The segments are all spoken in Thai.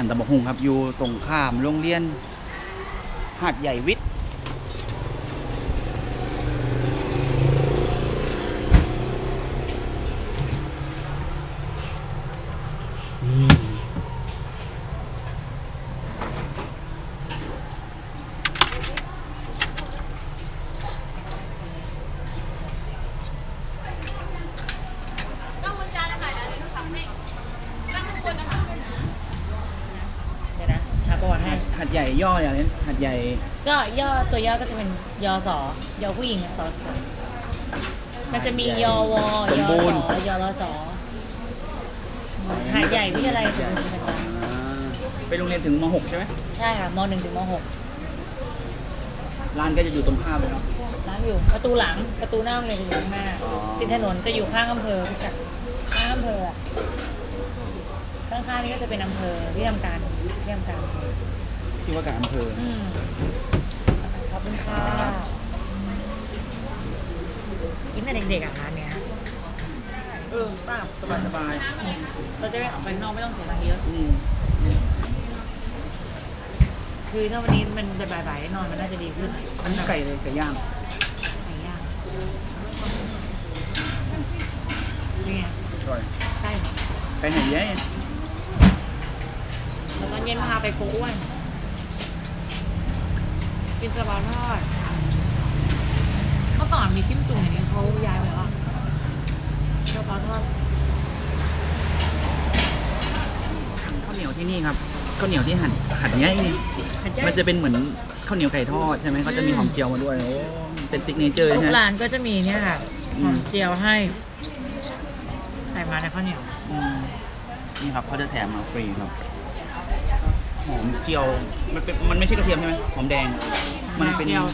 านตะบกหุงครับ อยู่ตรงข้ามโรงเรียนหาดใหญ่วิทย์นี่ ต้องมุนจานนะคะเดี๋ยวหนูทำให้นั่งข้างบนนะคะ เดี๋ยวนะหาประวัติ ให้หาดหาดใหญ่ย่ออย่างนี้หาดใหญ่ก็ย่อตัวย่อก็จะเป็นยอสอยอผู้หญิงสอสอมันจะมียอวอยอสอยอรสอหาดใหญ่วิทยาลัยสวนสุนทรอ่าไปโรงเรียนถึงม .6 ใช่ไหมใช่ค่ะมหนึ่งถึงมหกร้านก็จะอยู่ตรงข้ามเลยเนาะ ร้านอยู่ประตูหลังประตูหน้าโรงเรียนจะอยู่ข้างหน้าอ๋อ ติดถนนจะอยู่ข้างอำเภอรู้จักข้างอำเภออะข้างๆนี่ก็จะเป็นอำเภอที่ทำการที่ทำการอำเภอ ที่ว่าการอำเภออืมขอบคุณค่ะกินแต่เด็กๆอะร้านเนี้ยเออป้าสบายสบายเราจะได้ออกไปข้างนอกไม่ต้องเสียตังค์เยอะ อืมคือถ้าวันนี้มันจะบ่ายๆได้นอนมันน่าจะดีขึ้นอันนี้ไก่เลยไก่ย่างไก่ย่างนี่ไงอร่อยใกล้ไก่ไหนเย้แล้วตอนเย็นพาไปโกอ้วน กินสบาทอดเมื่อก่อนมีจิ้มจุ่มอย่างนี้เขาย้ายไปแล้วอะสบาทอดข้าวเหนียวที่นี่ครับข้าวเหนียวที่หั่นหั่นเย้นี่หัดใจมันจะเป็นเหมือนข้าวเหนียวไก่ทอดใช่ไหมเขาจะมีอืมหอมเจียวมาด้วยโอ้เป็นซิกเนเจอร์ทุกใช่ไหม ร้านก็จะมีเนี่ยค่ะอืหม อมเจียวให้ใส่มาในข้าวเหนียวอืมนี่ครับเขาจะแถมมาฟรีครับ หอมเจียว มันเป็นมันไม่ใช่กระเทียมใช่ไหมหอมแดง มันเป็น เจียว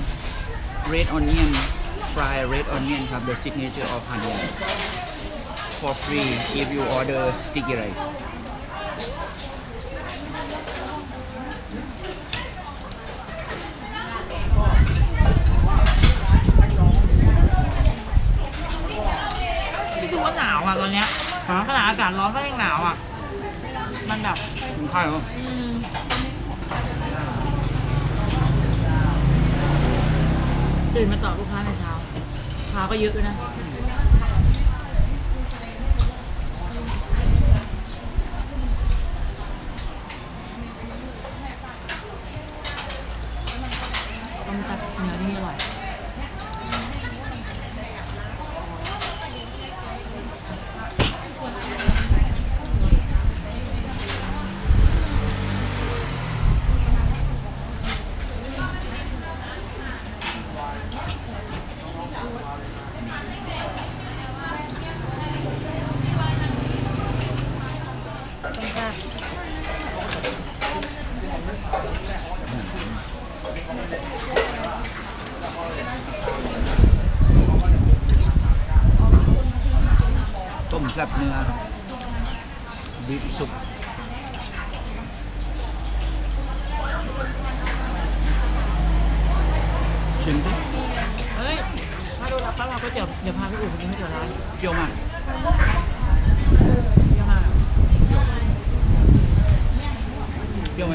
red onion fry red onion ครับ the signature of Hanoi for free if you order sticky rice รู้สึกว่าหนาวอะตอนเนี้ยฮะขนาดอากาศร้อนก็ยังหนาวอะ มันแบบ คุณค่ายเหรออืม ตื่นมาตอบลูกค้าในเช้าลูกค้าก็เยอะด้วยนะ ต้มซับเนื้อที่นี่อร่อย ต้มซับ ต้มแซ่บเนื้อบีฟซุป ชิมดิเฮ้ยมาดูรับป้าเราก็เดี๋ยวเดี๋ยวพาไปอุ่นกินให้เดี๋ยวร้านเปรี้ยวมากเยอะมากเปรี้ยวไหม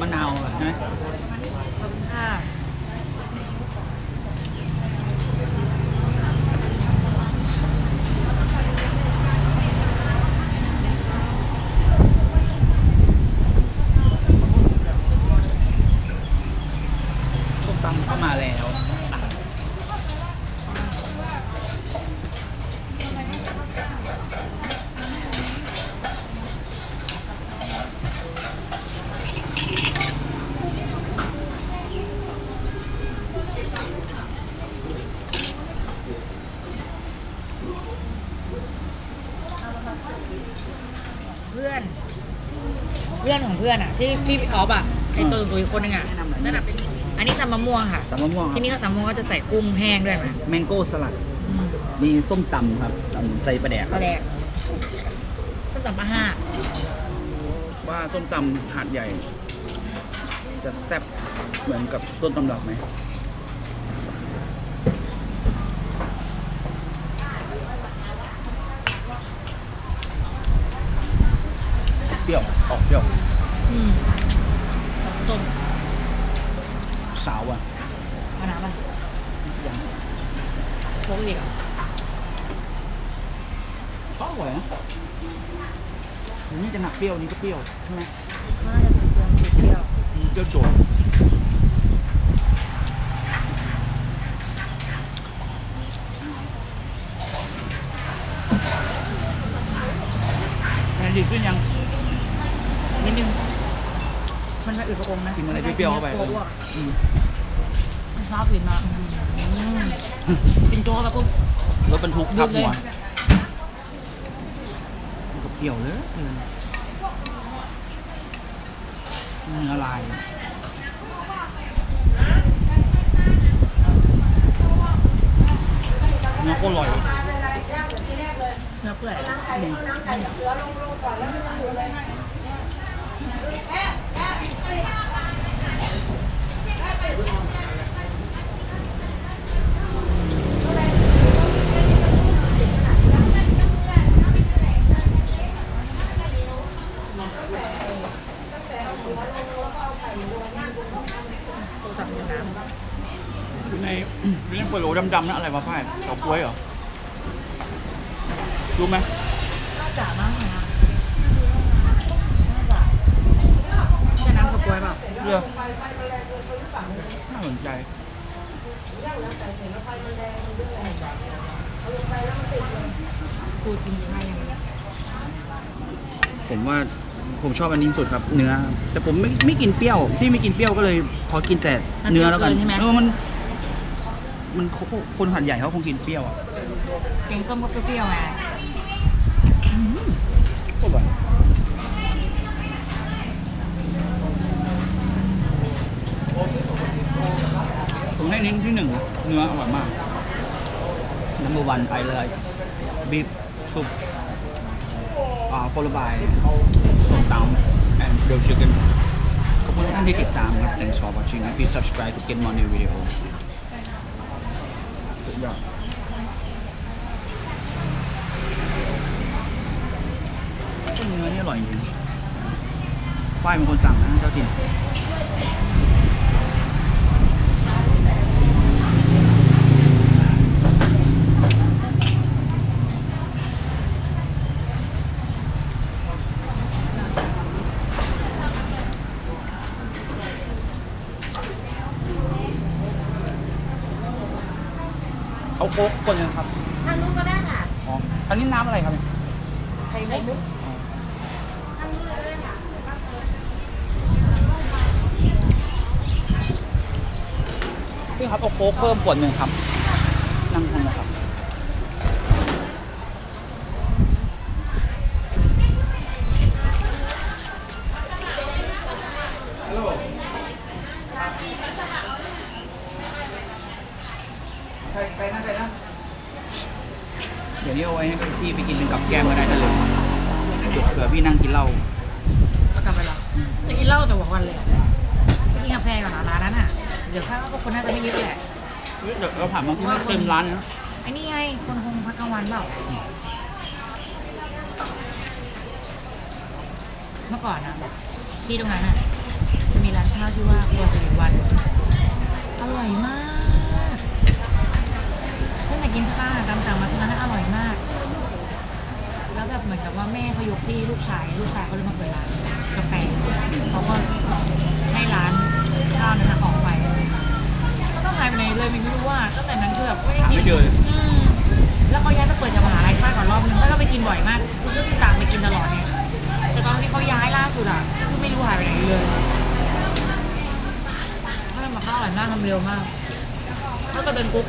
มะนาวอะใช่ไหมขอบคุณค่ะ ส้มตำเข้ามาแล้วอะ เพื่อน เพื่อนของเพื่อนอะ ที่ที่พี่ออฟอะไอตัวสูงอีกคนนึงอะนั่นน่ะเป็นอันนี้ตำมะม่วงค่ะตำมะม่วงคที่รับนี่เขาตำมะม่วงก็จะใส่กุ้งแห้งด้วยนะแมงโก้สลัดมีส้มตำครับตำใส่ปลาแดกคปรัลาบแดกส้มตำปลาห้าว่าส้มตำหาดใหญ่ จะแซ่บเหมือนกับต้นตำรับไหม เปรี้ยว ออกเปรี้ยวอืมต้มสาวอะมะนาวป่ะพกอีกเหรอก็อร่อยนะอันนี่จะหนักเปรี้ยวนี่ก็เปรี้ยวใช่ไหมน่าจะเป็นเครื่องเปรี้ยวเปรี้ยวโดดแอนดีขึ้นยัง นิดนึง มันไม่อืดกระองนะกินอะไรเปรี้ยวๆเข้าไปโจ๊กอะอืมชอบกินมากอืมกินโจ๊กแล้วปุ๊บ รถบรรทุกทับหัวหยุดเลย มันก็เปรี้ยวเลยเออเนื้อลายเนื้อโคตรอร่อยเนื้อเปื่อยอ ยู่ในอยู่ในโปรโลดำๆนั่นอะไรวะฝ้ายเฉาก๊วยเหรอรู้ไหมน่าจะมากเลยนะน่าจะจะน้ำกับกล้วยเปล่าเรือน่าสนใจกูกินข้าวยังไผมว่าผมชอบอันนี้สุดครับเนื้อ แต่ผมไม่ไม่กินเปรี้ยวที่ไม่กินเปรี้ยวก็เลยขอกินแต่เนื้อแล้วกันเออมัน มันคนคนหัดใหญ่เขาคงกินเปรี้ยวอะแกงส้มก็เปรี้ยวๆไงโคตรอร่อยผมให้นิ้นที่หนึ่งเนื้ออร่อยมาก number one ไปเลย beef soup อ่า followed by ส้มตำ and grilled chicken ขอบคุณทุกท่านที่ติดตามครับ thanks for watching and please subscribe to get more new video สุด ยอดเนื้อนี่อร่อยจริงป้ายเป็นคนสั่งนะเจ้าถิ่น เอาโค้กคนหนึงครับทางนู้นก็ได้ค่ะอ๋ออันนี้น้ำอะไรครับเนี่ยไข่มุกทางนู้นก็ได้ค่ะพี่ครับเอาโค้กเพิ่มขวดหนึ่งครับนั่งทางนะครับ ผื่อพี่นั่งกินเหล้าก็กลับไปแล้วจะกินเหล้าแต่หัววันเลยอะไปกินกาแฟก่อนเหรอร้านนั้นอะ เดี๋ยวข้าวก็คนน่าจะไม่เยอะแหละ เฮ้ยเดี๋ยวเราผ่านมาที่เต็มร้านนะไอ้นี่ไงคนคงพักกลางวันเปล่า เมื่อก่อนนะที่ตรงนั้นอะ จะมีร้านข้าวชื่อว่าครัวสิริวันอร่อยมากตั้งแต่กินซ่าตามสั่งมาตรงนั้นนะอร่อยมาก แล้วแบบเหมือนกับว่าแม่เขายกที่ลูกชาย ลูกชายเขาเลยมาเปิดร้านกาแฟเขาก็ให้ร้านข้าวนั้นนะออกไป ก็ต้องหายไปไหนเลยไม่รู้ว่าตั้งแต่นั้นคือแบบไม่ได้หากินไม่เจอเลยอืมแล้วเขาย้ายมาเปิดจากมหาลัยข้าก่อนรอบนึงแล้วก็ไปกินบ่อยมากคือก็ตามไปกินตลอดเนี่ยแต่ตอนที่เขาย้ายล่าสุดอะก็ไม่รู้หายไปไหนเลยถ้าทำมาข้าวอร่อยมากทำเร็วมากแล้วก็เป็นกุ๊ก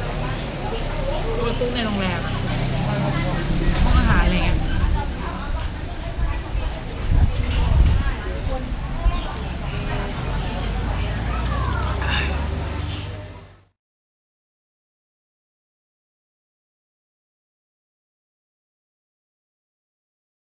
เป็นกุ๊กในโรงแรมอะ